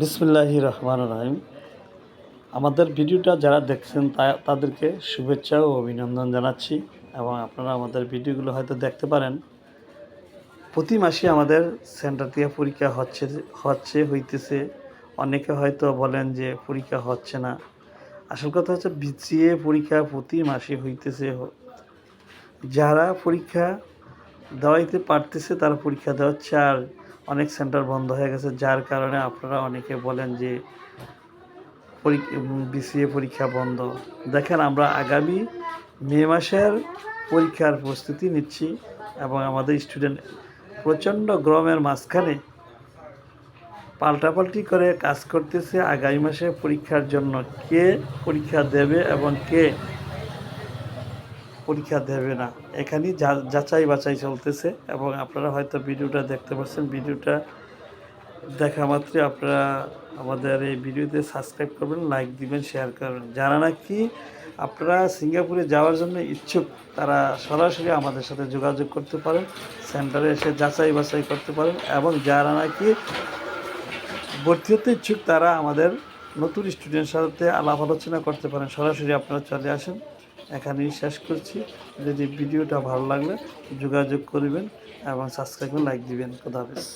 বিসমুল্লাহ রহমান রাহিম। আমাদের ভিডিওটা যারা দেখছেন তাদেরকে শুভেচ্ছা ও অভিনন্দন জানাচ্ছি এবং আপনারা আমাদের ভিডিওগুলো হয়তো দেখতে পারেন। প্রতি মাসে আমাদের সেন্টার থেকে পরীক্ষা হচ্ছে হচ্ছে, হইতেছে। অনেকে হয়তো বলেন যে পরীক্ষা হচ্ছে না। আসল কথা হচ্ছে বিসিএ পরীক্ষা প্রতি মাসে হইতেছে। যারা পরীক্ষা দেওয়াইতে পারতেছে তারা পরীক্ষা দেওয়াচ্ছে। আর অনেক সেন্টার বন্ধ হয়ে গেছে, যার কারণে আপনারা অনেকে বলেন যে বিসিএ পরীক্ষা বন্ধ। দেখেন, আমরা আগামী মে মাসের পরীক্ষার প্রস্তুতি নিচ্ছি এবং আমাদের স্টুডেন্ট প্রচণ্ড গরমের মাঝখানে পাল্টাপাল্টি করে কাজ করতেছে। আগামী মাসে পরীক্ষার জন্য কে পরীক্ষা দেবে এবং কে পরীক্ষা দেবে না। এখানেই যা- যাচাই বাছাই চলতেছে এবং আপনারা হয়তো ভিডিওটা দেখতে পাচ্ছেন। ভিডিওটা দেখা মাত্রই আপনারা আমাদের এই ভিডিওতে সাবস্ক্রাইব করবেন লাইক দিবেন শেয়ার করবেন। যারা নাকি আপনারা সিঙ্গাপুরে যাওয়ার জন্য ইচ্ছুক, তারা সরাসরি আমাদের সাথে যোগাযোগ করতে পারেন, সেন্টারে এসে যাচাই বাছাই করতে পারেন এবং যারা নাকি ভর্তি হতে ইচ্ছুক, তারা আমাদের নতুন স্টুডেন্টের সাথে আলাপ আলোচনা করতে পারেন। সরাসরি আপনারা চলে আসেন। এখানেই শেষ করছি। যদি ভিডিওটা ভালো লাগলে যোগাযোগ করবেন এবং সাবস্ক্রাইব লাইক দিবেন। খোদা হাফেজ।